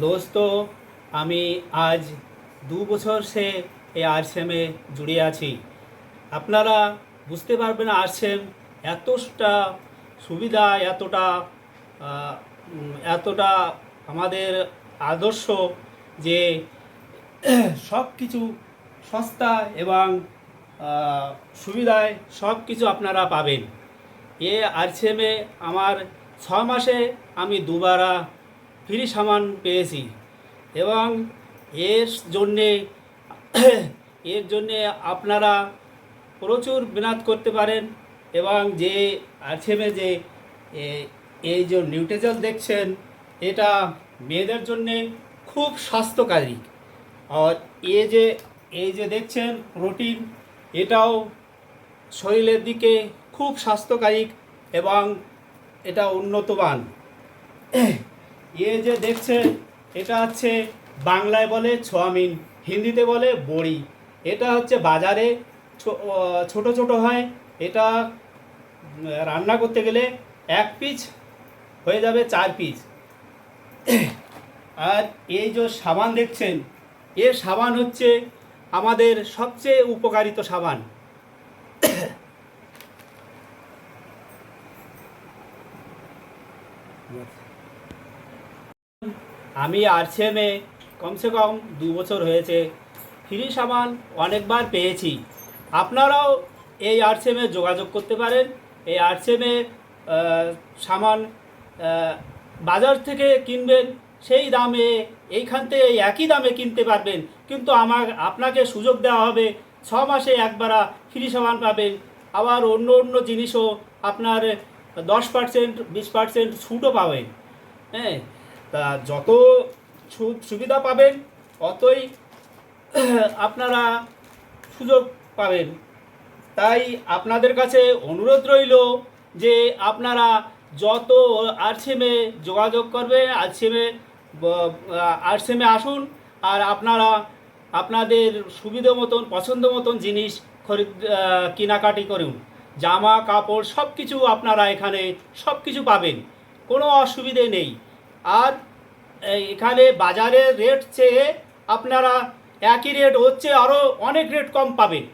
দোস্ত, আমি আজ দু বছর সে এই আরসেমে জুড়ে আছি। আপনারা বুঝতে পারবেন আরসেম এতটা সুবিধা, এতটা এতটা আমাদের আদর্শ যে সব কিছু সস্তা এবং সুবিধায় সব কিছু আপনারা পাবেন। এ আরসিএমে আমার ছ মাসে আমি দুবারা ফ্রি সামান পেয়েছি। এবং এর জন্যে এর জন্যে আপনারা প্রচুর মেহনত করতে পারেন এবং যে আরসিএমে যে এই যে নিউট্রিজল দেখছেন, এটা মেয়েদের জন্যে খুব স্বাস্থ্যকারী। আর এ যে, এই যে দেখছেন প্রোটিন এটাও শরীরের দিকে খুব স্বাস্থ্যকারী এবং এটা উন্নতমান এ যে দেখছেন এটা হচ্ছে বাংলায় বলে ছোয়ামিন, হিন্দিতে বলে বড়ি। এটা হচ্ছে বাজারে ছোট ছোট হয়। এটা রান্না করতে গেলে এক পিস হয়ে যাবে চার পিস আর এই যে সাবান দেখছেন, এ সাবান হচ্ছে আমাদের সবচেয়ে উপকারিত সাবান। আমি আরসিএমে কমসে কম দু বছর হয়েছে। ফ্রি সামান অনেকবার পেয়েছি। আপনারাও এই আরসিএমে যোগাযোগ করতে পারেন। এই আরসিএমে সামান বাজার থেকে কিনবেন, সেই দামে, এইখান থেকে একই দামে কিনতে পারবেন। কিন্তু আমার, আপনাকে সুযোগ দেওয়া হবে। ছ মাসে একবার ফ্রি সামান পাবেন। আবার অন্য অন্য জিনিসও আপনার দশ পার্সেন্ট বিশ পার্সেন্ট ছুটও পাবেন। হ্যাঁ তা যত সুবিধা পাবেন, অতই আপনারা সুযোগ পাবেন। তাই আপনাদের কাছে অনুরোধ রইল যে আপনারা যত আরসিএমে যোগাযোগ করবে আরসিএমে আরসিএমে আসুন আর আপনারা আপনাদের সুবিধা মতন, পছন্দ মতন জিনিস খরিদ কেনাকাটি করুন। জামা, কাপড় সব কিছু আপনারা এখানে সব কিছু পাবেন। কোনো অসুবিধে নেই। আর এখানে বাজারের রেট চেয়ে আপনারা একই রেট হচ্ছে আরও অনেক রেট কম পাবেন।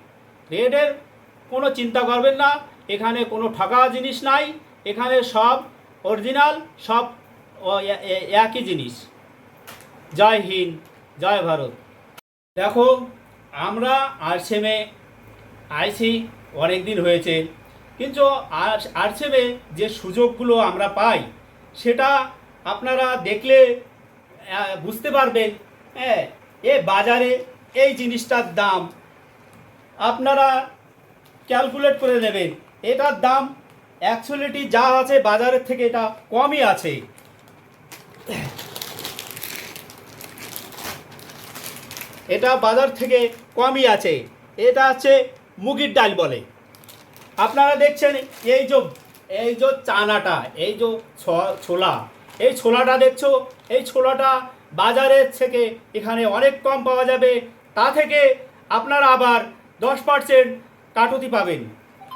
রেটের কোনো চিন্তা করবেন না, এখানে কোনো ঠকা জিনিস নাই, এখানে সব অরিজিনাল সব একই জিনিস। জয় হিন্দ, জয় ভারত। দেখো, আমরা আরসেমে আইসি অনেক দিন হয়েছে। কিন্তু আর আরসেমে যে সুযোগগুলো আমরা পাই, সেটা আপনারা দেখলে বুঝতে পারবেন হ্যাঁ এ বাজারে এই জিনিসটার দাম। আপনারা ক্যালকুলেট করে নেবেন, এটার দাম অ্যাকচুয়ালিটি যা আছে বাজারের থেকে এটা কমই আছে। এটা বাজার থেকে কমই আছে, এটা আছে মুগির ডাল বলে। আপনারা দেখছেন এই যে এই যে চানাটা, এই যে ছোলা, এই ছোলাটা দেখছ এই ছোলাটা বাজারের থেকে এখানে অনেক কম পাওয়া যাবে। তা থেকে আপনারা আবার দশ পার্সেন্ট কাটতি পাবেন।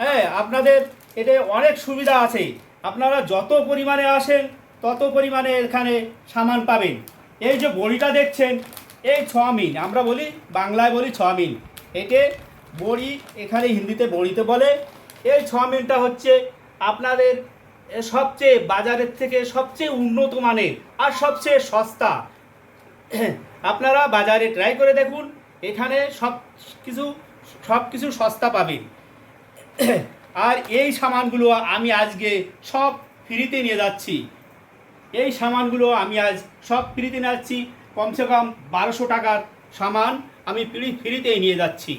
হ্যাঁ আপনাদের এতে অনেক সুবিধা আছে। আপনারা যত পরিমাণে আসেন, তত পরিমাণে এখানে সামান পাবেন। এই যে বড়িটা দেখছেন, এই ছমিন আমরা বলি, বাংলায় বলি ছমিন একে বড়ি এখানে হিন্দিতে বড়িতে বলে। এই ছমিনটা হচ্ছে আপনাদের সবচেয়ে বাজারের থেকে সবচেয়ে উন্নত মানের আর সবচেয়ে সস্তা। আপনারা বাজারে ট্রাই করে দেখুন, এখানে সব কিছু সব কিছু সস্তা পাবেন। আর এই সামানগুলো আমি আজকে সব ফ্রিতে নিয়ে যাচ্ছি। এই সামানগুলো আমি আজ সব ফ্রিতে নিয়ে যাচ্ছি। কমসে কম বারোশো টাকার সামান আমি ফ্রি, ফ্রিতেই নিয়ে যাচ্ছি।